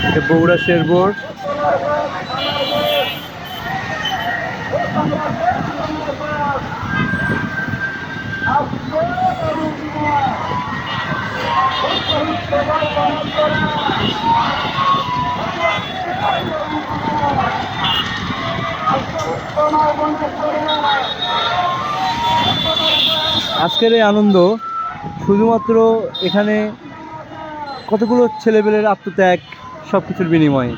এটা বগুড়া শেরপুর আজকের এই আনন্দ শুধুমাত্র এখানে কতগুলো ছেলেপেলের আত্মত্যাগ সব কিছুর বিনিময়ে।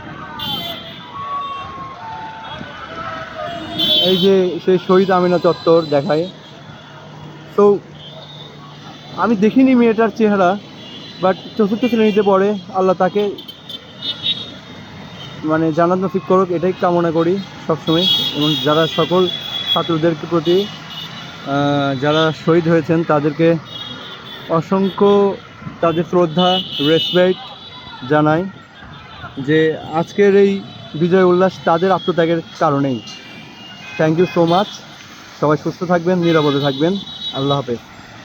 এই যে সেই শহীদ আমিনা চত্বর দেখায়। তো আমি দেখিনি মেয়েটার চেহারা বাট চতুর্থ শ্রেণীতে পড়ে, আল্লাহ তাকে মানে জানাত নসিব করুক, এটাই কামনা করি সবসময়। এবং যারা সকল ছাত্রদের প্রতি যারা শহীদ হয়েছেন, তাদেরকে অসংখ্য তাদের শ্রদ্ধা রেসপেক্ট জানাই। যে আজকের এই বিজয় উল্লাস তাদের আত্মত্যাগের কারণেই। থ্যাংক ইউ সো মাচ সবাই সুস্থ থাকবেন, নিরাপদে থাকবেন। আল্লাহ হাফেজ।